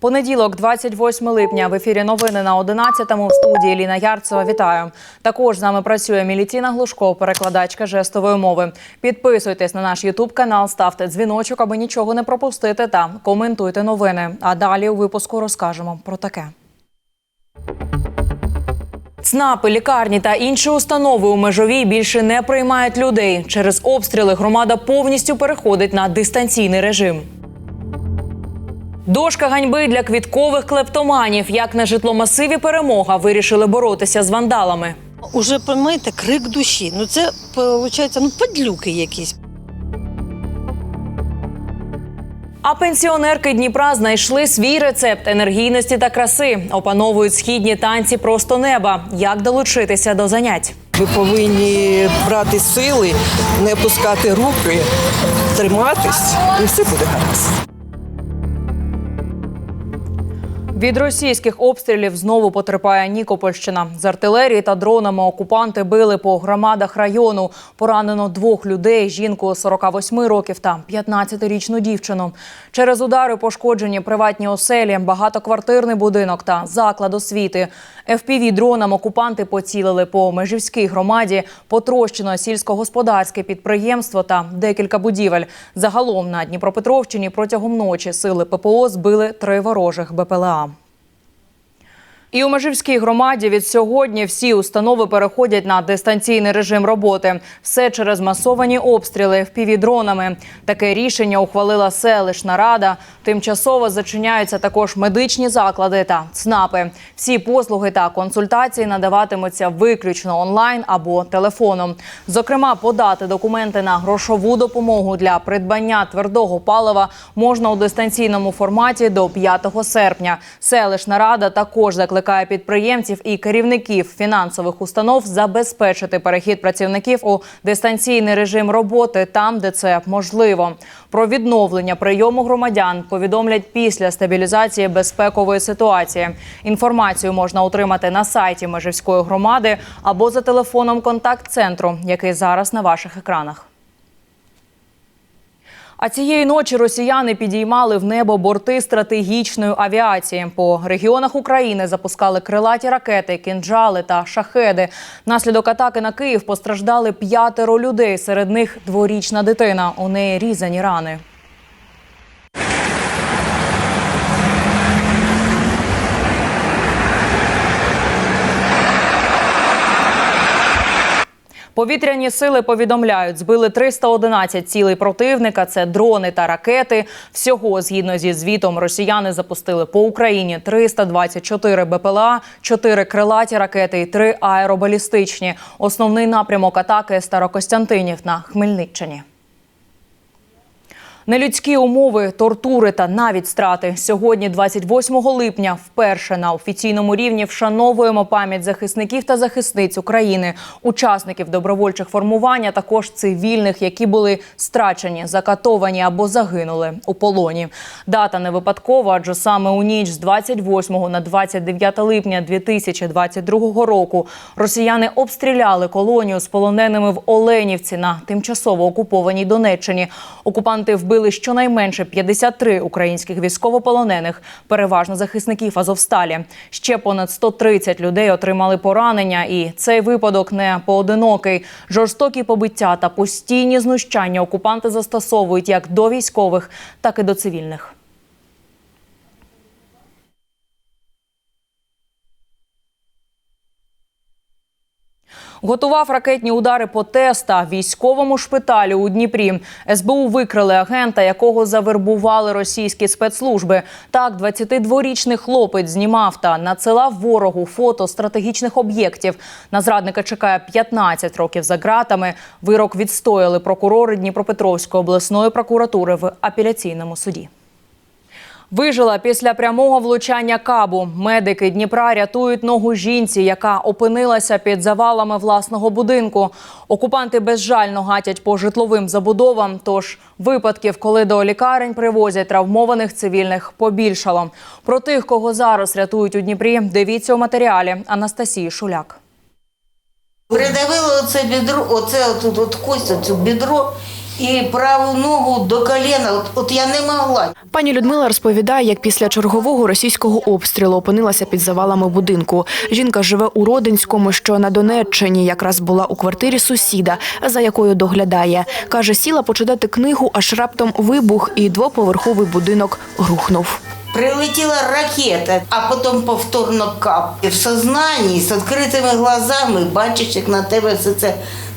Понеділок, 28 липня, в ефірі новини на 11-му. В студії Ліна Ярцева. Вітаю. Також з нами працює Мілітіна Глушко, перекладачка жестової мови. Підписуйтесь на наш Ютуб канал, ставте дзвіночок, аби нічого не пропустити, та коментуйте новини. А далі у випуску розкажемо про таке. ЦНАПи, лікарні та інші установи у межовій більше не приймають людей. Через обстріли громада повністю переходить на дистанційний режим. Дошка ганьби для квіткових клептоманів. Як на житломасиві перемога вирішили боротися з вандалами. Уже поймаєте, крик душі. Ну це виходить, ну падлюки якісь. А пенсіонерки Дніпра знайшли свій рецепт енергійності та краси. Опановують східні танці просто неба. Як долучитися до занять? Ви повинні брати сили, не опускати руки, триматись, і все буде гаразд. Від російських обстрілів знову потерпає Нікопольщина. З артилерії та дронами окупанти били по громадах району. Поранено двох людей: жінку 48 років та 15-річну дівчину. Через удари пошкоджені приватні оселі, багатоквартирний будинок та заклад освіти. fpv дронам окупанти поцілили по межівській громаді, потрощено сільськогосподарське підприємство та декілька будівель. Загалом на Дніпропетровщині протягом ночі сили ППО збили три ворожих БПЛА. І у Межівській громаді від сьогодні всі установи переходять на дистанційний режим роботи. Все через масовані обстріли впівдронами. Таке рішення ухвалила селищна рада. Тимчасово зачиняються також медичні заклади та ЦНАПи. Всі послуги та консультації надаватимуться виключно онлайн або телефоном. Зокрема, подати документи на грошову допомогу для придбання твердого палива можна у дистанційному форматі до 5 серпня. Селищна рада також закликає підприємців і керівників фінансових установ забезпечити перехід працівників у дистанційний режим роботи там, де це можливо. Про відновлення прийому громадян повідомлять після стабілізації безпекової ситуації. Інформацію можна отримати на сайті Межівської громади або за телефоном контакт-центру, який зараз на ваших екранах. А цієї ночі росіяни підіймали в небо борти стратегічної авіації. По регіонах України запускали крилаті ракети, кінджали та шахеди. Наслідок атаки на Київ постраждали п'ятеро людей. Серед них дворічна дитина. У неї різані рани. Повітряні сили повідомляють, збили 311 цілей противника. Це дрони та ракети. Всього, згідно зі звітом, росіяни запустили по Україні 324 БПЛА, 4 крилаті ракети і 3 аеробалістичні. Основний напрямок атаки Старокостянтинів на Хмельниччині. Нелюдські умови, тортури та навіть страти. Сьогодні, 28 липня, вперше на офіційному рівні вшановуємо пам'ять захисників та захисниць України, учасників добровольчих формувань, а також цивільних, які були страчені, закатовані або загинули у полоні. Дата не випадкова, адже саме у ніч з 28 на 29 липня 2022 року росіяни обстріляли колонію з полоненими в Оленівці на тимчасово окупованій Донеччині. Окупанти вбили щонайменше 53 українських військовополонених, переважно захисників Азовсталі. Ще понад 130 людей отримали поранення, і цей випадок не поодинокий. Жорстокі побиття та постійні знущання окупанти застосовують як до військових, так і до цивільних. Готував ракетні удари по теста військовому шпиталю у Дніпрі. СБУ викрили агента, якого завербували російські спецслужби. Так, 22-річний хлопець знімав та надсилав ворогу фото стратегічних об'єктів. На зрадника чекає 15 років за ґратами. Вирок відстояли прокурори Дніпропетровської обласної прокуратури в апеляційному суді. Вижила після прямого влучання кабу. Медики Дніпра рятують ногу жінці, яка опинилася під завалами власного будинку. Окупанти безжально гатять по житловим забудовам. Тож випадків, коли до лікарень привозять травмованих цивільних, побільшало. Про тих, кого зараз рятують у Дніпрі, дивіться у матеріалі Анастасії Шуляк. Придавило оце бідро, оце отут от кость, оцю бідро, і праву ногу до коліна. От, от я не могла. Пані Людмила розповідає, як після чергового російського обстрілу опинилася під завалами будинку. Жінка живе у Родинському, що на Донеччині, якраз була у квартирі сусіда, за якою доглядає. Каже, сіла почитати книгу, аж раптом вибух, і двоповерховий будинок грухнув. Прилетіла ракета, а потім повторно кап. І в сознанні з відкритими глазами бачиш, як на тебе все це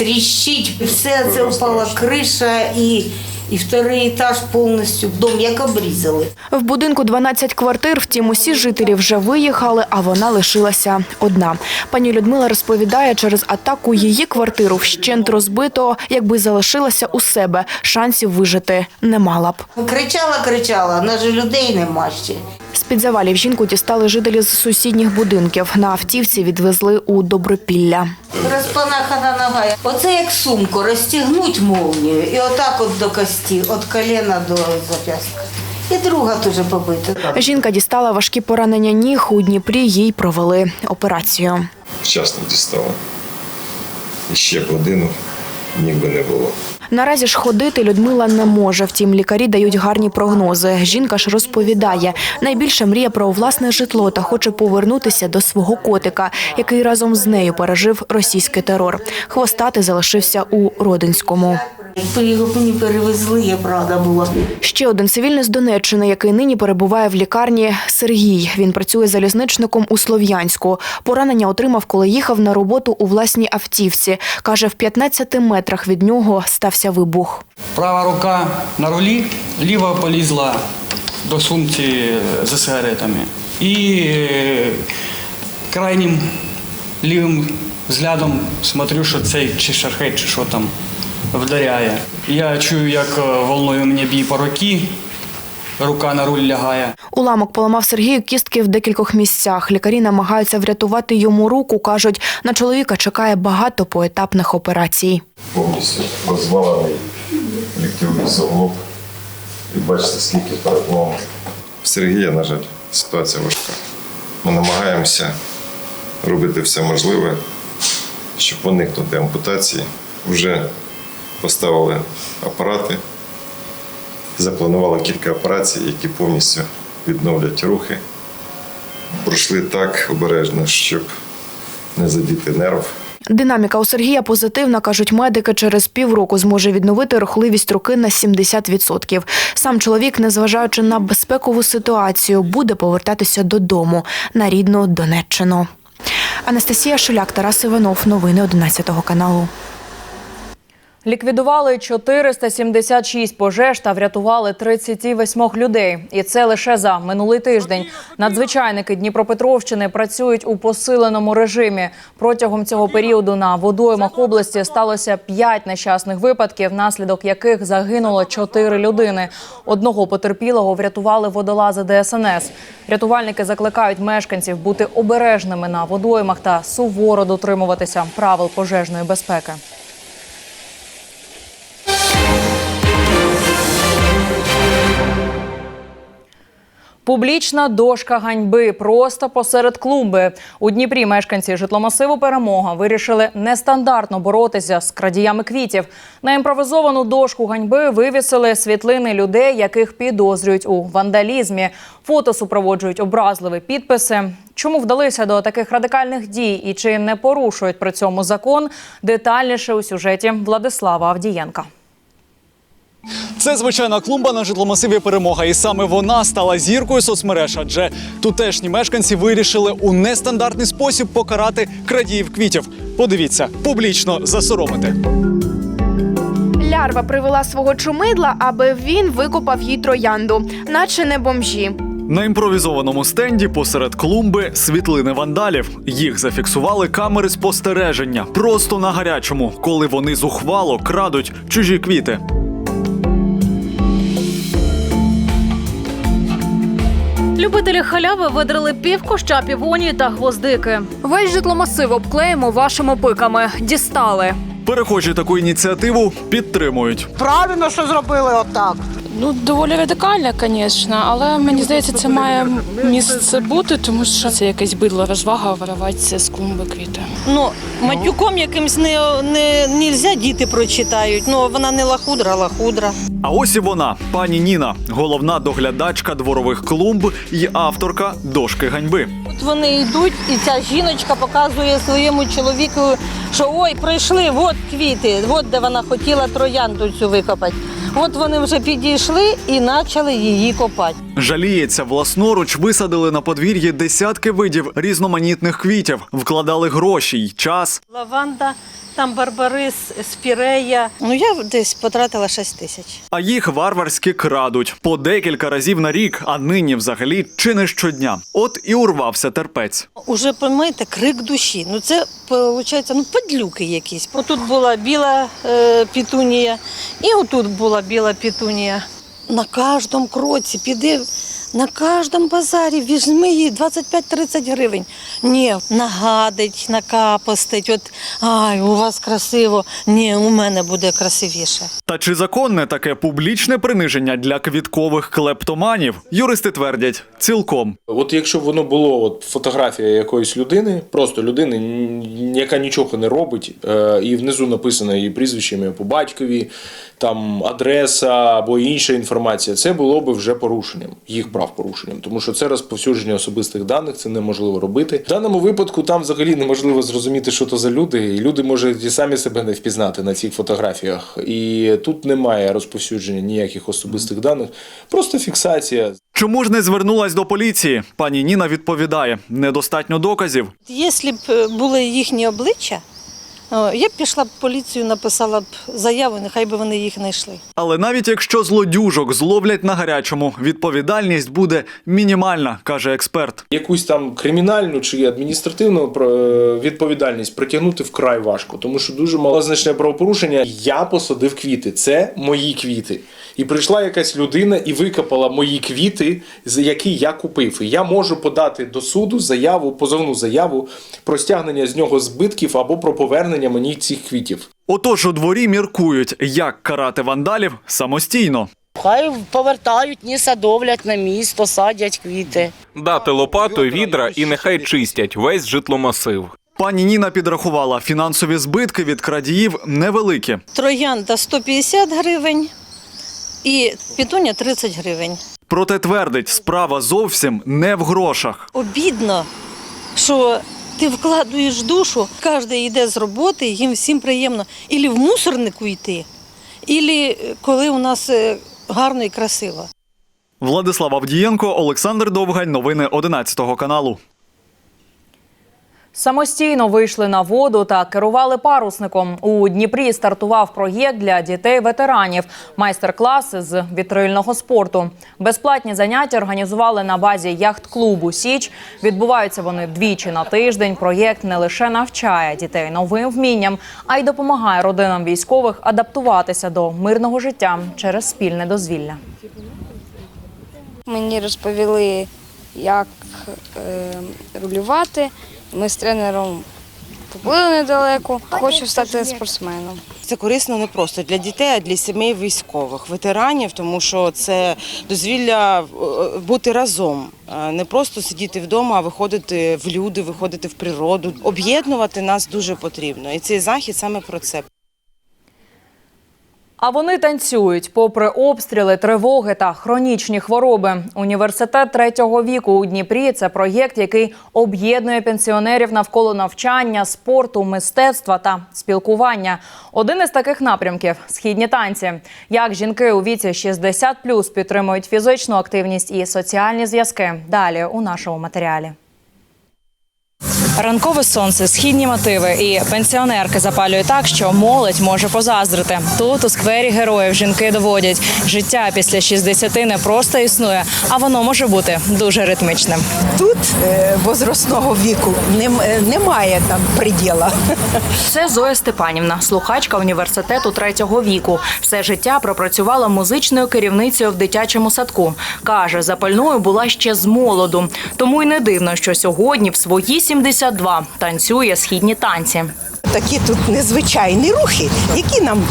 тріщить. Все це впала криша і, і вторий етаж повністю дом як обрізали. В будинку 12 квартир, втім, усі жителі вже виїхали, а вона лишилася одна. Пані Людмила розповідає, через атаку її квартиру вщент розбито, якби залишилася у себе, шансів вижити не мала б. Кричала, кричала, на же людей нема ще. З-під завалів жінку дістали жителі з сусідніх будинків. На автівці відвезли у Добропілля. Розпанахана нога. Оце як сумку, розтягнуть молнію і отак от до кості, від коліна до зап'ястка. І друга теж побита. Жінка дістала важкі поранення ніг. У Дніпрі їй провели операцію. вчасно дістала. І ще б годину ніг би не було. Наразі ж ходити Людмила не може. Втім, лікарі дають гарні прогнози. Жінка ж розповідає, найбільше мріє про власне житло та хоче повернутися до свого котика, який разом з нею пережив російський терор. Хвостати залишився у Родинському. Його мені перевезли, я правда була. Ще один цивільний з Донеччини, який нині перебуває в лікарні Сергій. Він працює залізничником у Слов'янську. Поранення отримав, коли їхав на роботу у власній автівці. Каже, в 15 метрах від нього стався вибух. Права рука на рулі, ліва полізла до сумці з сигаретами. І е, крайнім лівим взглядом смотрю, що цей чи шархет, чи що там вдаряє. Я чую, як е, волною мені б'є по руці, рука на руль лягає. Уламок поламав Сергію кістки в декількох місцях. Лікарі намагаються врятувати йому руку. кажуть, на чоловіка чекає багато поетапних операцій. Повністю розвалений ліктьовий суглоб. І бачите, скільки перелому. В Сергія, на жаль, ситуація важка. Ми намагаємося робити все можливе, щоб уникнути ампутації. Вже поставили апарати, запланували кілька операцій, які повністю відновлять рухи. Пройшли так обережно, щоб не задіти нерв. Динаміка у Сергія позитивна, кажуть медики. Через півроку зможе відновити рухливість руки на 70%. Сам чоловік, незважаючи на безпекову ситуацію, буде повертатися додому на рідну Донеччину. Анастасія Шуляк, Тарас Іванов. Новини 11 каналу. Ліквідували 476 пожеж та врятували 38 людей. І це лише за минулий тиждень. Надзвичайники Дніпропетровщини працюють у посиленому режимі. Протягом цього періоду на водоймах області сталося 5 нещасних випадків, внаслідок яких загинуло 4 людини. Одного потерпілого врятували водолази ДСНС. Рятувальники закликають мешканців бути обережними на водоймах та суворо дотримуватися правил пожежної безпеки. Публічна дошка ганьби просто посеред клумби. У Дніпрі мешканці житломасиву Перемога вирішили нестандартно боротися з крадіями квітів. На імпровизовану дошку ганьби вивісили світлини людей, яких підозрюють у вандалізмі. Фото супроводжують образливі підписи. Чому вдалися до таких радикальних дій і чи не порушують при цьому закон? Детальніше у сюжеті Владислава Авдієнка. Це звичайна клумба на житломасиві перемога, і саме вона стала зіркою соцмереж, адже тутешні мешканці вирішили у нестандартний спосіб покарати крадіїв квітів. Подивіться, публічно засоромити. Лярва привела свого чумидла, аби він викопав їй троянду, наче не бомжі. На імпровізованому стенді посеред клумби світлини вандалів. Їх зафіксували камери спостереження просто на гарячому, коли вони зухвало крадуть чужі квіти. Любителі халяви видрили пів куща півонії та гвоздики. Весь житломасив обклеїмо вашими пиками. Дістали. Перехожі таку ініціативу підтримують. Правильно, що зробили отак. Ну, доволі радикальне, звісно, але мені здається, це має місце бути, тому що це якесь бидло розвага вириватися з клумби квіти. Ну, матюком якимсь не, не нельзя діти прочитають. Ну, вона не лахудра, а лахудра. А ось і вона, пані Ніна, головна доглядачка дворових клумб і авторка дошки ганьби. От вони йдуть, і ця жіночка показує своєму чоловіку, що ой, прийшли, от квіти, от де вона хотіла троянду цю викопати. От вони вже підійшли і почали її копати. Жаліється, власноруч висадили на подвір'ї десятки видів різноманітних квітів, вкладали гроші й час. Лаванда, там барбарис, спірея. Ну я десь потратила 6 тисяч. А їх варварськи крадуть по декілька разів на рік, а нині взагалі чи не щодня. От і урвався терпець. Уже поймаєте, крик душі. Ну це виходить, ну падлюки якісь. Отут була біла е, пітунія, і отут була біла пітунія. На кожному кроці піди. На кожному базарі візьми її 25-30 гривень. Ні, нагадить, накапостить. От ай, у вас красиво. Ні, у мене буде красивіше. Та чи законне таке публічне приниження для квіткових клептоманів? Юристи твердять цілком. От якщо б воно було от фотографія якоїсь людини, просто людини, яка нічого не робить, е, і внизу написано її прізвище ім'я по батькові, там адреса або інша інформація, це було б вже порушенням, їх прав порушенням, тому що це розповсюдження особистих даних, це неможливо робити. В даному випадку там взагалі неможливо зрозуміти, що то за люди, і люди можуть і самі себе не впізнати на цих фотографіях. І тут немає розповсюдження ніяких особистих даних, просто фіксація. Чому ж не звернулась до поліції? Пані Ніна відповідає: недостатньо доказів. Якщо б е, були їхні обличчя, я б пішла б поліцію, написала б заяву, нехай би вони їх знайшли. Але навіть якщо злодюжок зловлять на гарячому, відповідальність буде мінімальна, каже експерт. Якусь там кримінальну чи адміністративну про- відповідальність притягнути вкрай важко, тому що дуже малозначне правопорушення. Я посадив квіти, це мої квіти. І прийшла якась людина і викопала мої квіти, за які я купив. І я можу подати до суду заяву, позовну заяву про стягнення з нього збитків або про повернення мені цих квітів. Отож у дворі міркують, як карати вандалів самостійно. Хай повертають, ні садовлять на місто, садять квіти. Дати лопату, відра і нехай чистять весь житломасив. Пані Ніна підрахувала, фінансові збитки від крадіїв невеликі. Троянда 150 гривень і пітуня 30 гривень. Проте твердить, справа зовсім не в грошах. Обідно, що ти вкладуєш душу, кожен йде з роботи, їм всім приємно. Ілі в мусорнику йти, ілі коли у нас е, гарно і красиво. Владислав Авдієнко, Олександр Довгань. Новини 11 каналу. Самостійно вийшли на воду та керували парусником. У Дніпрі стартував проєкт для дітей-ветеранів, майстер-класи з вітрильного спорту. Безплатні заняття організували на базі яхт-клубу Січ. Відбуваються вони двічі на тиждень. Проєкт не лише навчає дітей новим вмінням, а й допомагає родинам військових адаптуватися до мирного життя через спільне дозвілля. Мені розповіли, як е, рулювати. Ми з тренером побули недалеко. Хочу стати спортсменом. Це корисно не просто для дітей, а для сімей військових, ветеранів, тому що це дозвілля е, бути разом, Е, не просто сидіти вдома, а виходити в люди, виходити в природу. Об'єднувати нас дуже потрібно. І цей захід саме про це. А вони танцюють попри обстріли, тривоги та хронічні хвороби. Університет третього віку у Дніпрі це проєкт, який об'єднує пенсіонерів навколо навчання, спорту, мистецтва та спілкування. Один із таких напрямків східні танці. Як жінки у віці 60+, підтримують фізичну активність і соціальні зв'язки. Далі у нашому матеріалі. Ранкове сонце, східні мотиви і пенсіонерки запалює так, що молодь може позаздрити. Тут у сквері героїв жінки доводять, життя після 60 не просто існує, а воно може бути дуже ритмичним. Тут е, возрастного віку е, немає там приділа. Це Зоя Степанівна, слухачка університету третього віку. Все життя пропрацювала музичною керівницею в дитячому садку. каже, запальною була ще з молоду. Тому й не дивно, що сьогодні в свої 72 танцює східні танці. Такі тут незвичайні рухи, які нам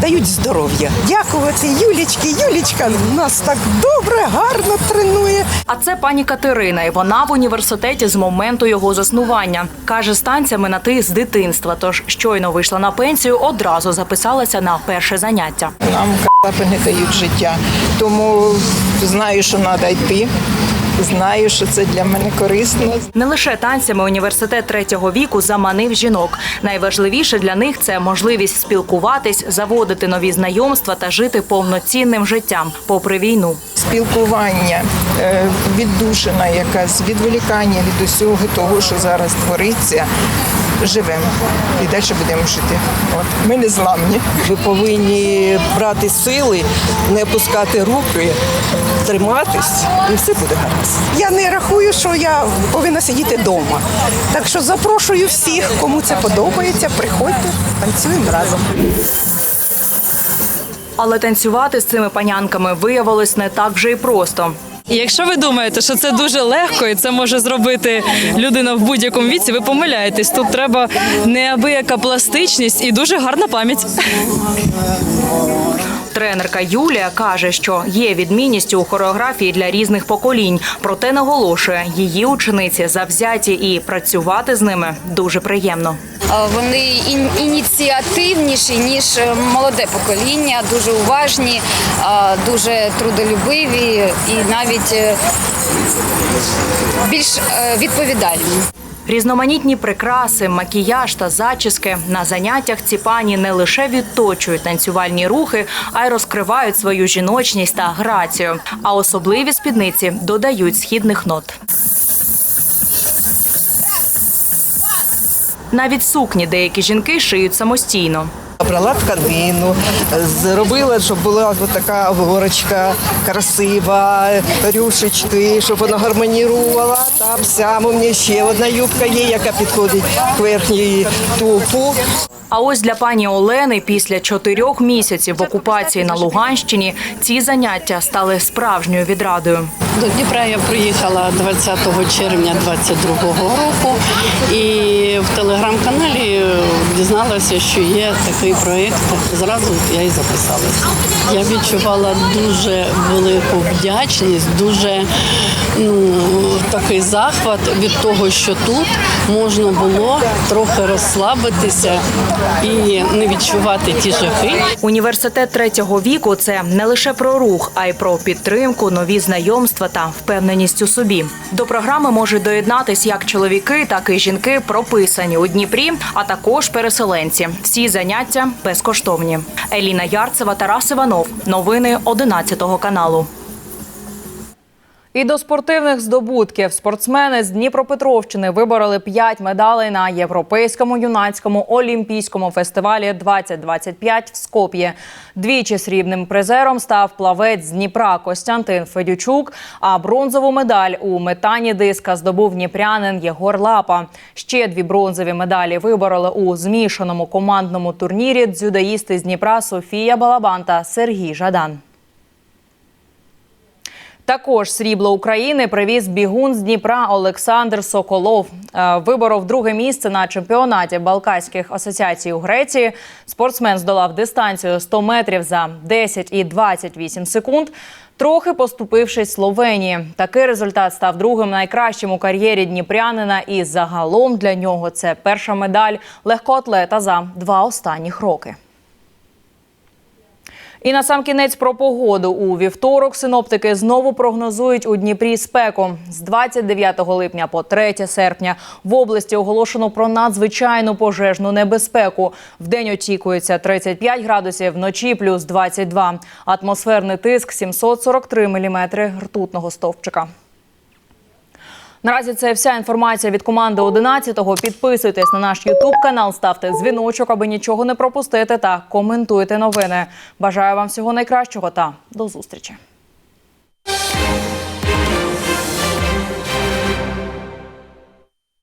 дають здоров'я. Дякувати Юлічки. Юлічка нас так добре, гарно тренує. А це пані Катерина, і вона в університеті з моменту його заснування. Каже, з танцями на ти з дитинства. Тож щойно вийшла на пенсію, одразу записалася на перше заняття. Нам не дають життя. Тому знаю, що треба йти. Знаю, що це для мене корисно. Не лише танцями університет третього віку заманив жінок. Найважливіше для них це можливість спілкуватись, заводити нові знайомства та жити повноцінним життям, попри війну. Спілкування, віддушена, віддушина якась, відволікання від усього того, що зараз твориться. Живемо і далі будемо жити. От ми не зламні. Ви повинні брати сили, не опускати руки, триматись, і все буде гаразд. Я не рахую, що я повинна сидіти вдома. Так що запрошую всіх, кому це подобається, приходьте, танцюємо разом. Але танцювати з цими панянками виявилось не так вже й просто. І якщо ви думаєте, що це дуже легко і це може зробити людина в будь-якому віці, ви помиляєтесь. Тут треба неабияка пластичність і дуже гарна пам'ять. Тренерка Юлія каже, що є відмінністю у хореографії для різних поколінь, проте наголошує, її учениці завзяті і працювати з ними дуже приємно. Вони ін- ініціативніші ніж е, молоде покоління, дуже уважні, дуже трудолюбиві і навіть е, більш е, відповідальні. Різноманітні прикраси, макіяж та зачіски на заняттях ці пані не лише відточують танцювальні рухи, а й розкривають свою жіночність та грацію. А особливі спідниці додають східних нот. Навіть сукні деякі жінки шиють самостійно. Брала тканину, зробила, щоб була така обгорочка красива, рюшечки, щоб вона гармонірувала. Там сям у мене ще одна юбка є, яка підходить к верхній тупу. А ось для пані Олени після чотирьох місяців окупації на Луганщині ці заняття стали справжньою відрадою. До Дніпра я приїхала 20 червня 22-го року і в телеграм-каналі дізналася, що є такий проєкт. Зразу я і записалася. Я відчувала дуже велику вдячність, дуже ну, такий захват від того, що тут можна було трохи розслабитися і не відчувати ті жахи, Університет третього віку це не лише про рух, а й про підтримку, нові знайомства та впевненість у собі. До програми можуть доєднатись як чоловіки, так і жінки, прописані у Дніпрі, а також переселенці. Всі заняття безкоштовні. Еліна Ярцева, Тарас Іванов. Новини 11 каналу. І до спортивних здобутків спортсмени з Дніпропетровщини вибороли 5 медалей на європейському юнацькому олімпійському фестивалі 2025 в Скоп'ї. Двічі срібним призером став плавець з Дніпра Костянтин Федючук. А бронзову медаль у метанні диска здобув дніпрянин Єгор Лапа. Ще дві бронзові медалі вибороли у змішаному командному турнірі дзюдоїсти з Дніпра Софія Балабан та Сергій Жадан. Також срібло України привіз бігун з Дніпра Олександр Соколов. Е, Виборов друге місце на чемпіонаті Балканських асоціацій у Греції. Спортсмен здолав дистанцію 100 метрів за 10 і 28 секунд. Трохи поступившись Словенії. Такий результат став другим найкращим у кар'єрі дніпрянина. І загалом для нього це перша медаль легкоатлета за два останніх роки. І на сам кінець про погоду у вівторок синоптики знову прогнозують у Дніпрі спеку з 29 липня по 3 серпня. В області оголошено про надзвичайну пожежну небезпеку. В день очікується 35 градусів, вночі плюс 22. Атмосферний тиск 743 міліметри ртутного стовпчика. Наразі це вся інформація від команди 11-го. Підписуйтесь на наш Ютуб канал, ставте дзвіночок, аби нічого не пропустити, та коментуйте новини. Бажаю вам всього найкращого та до зустрічі.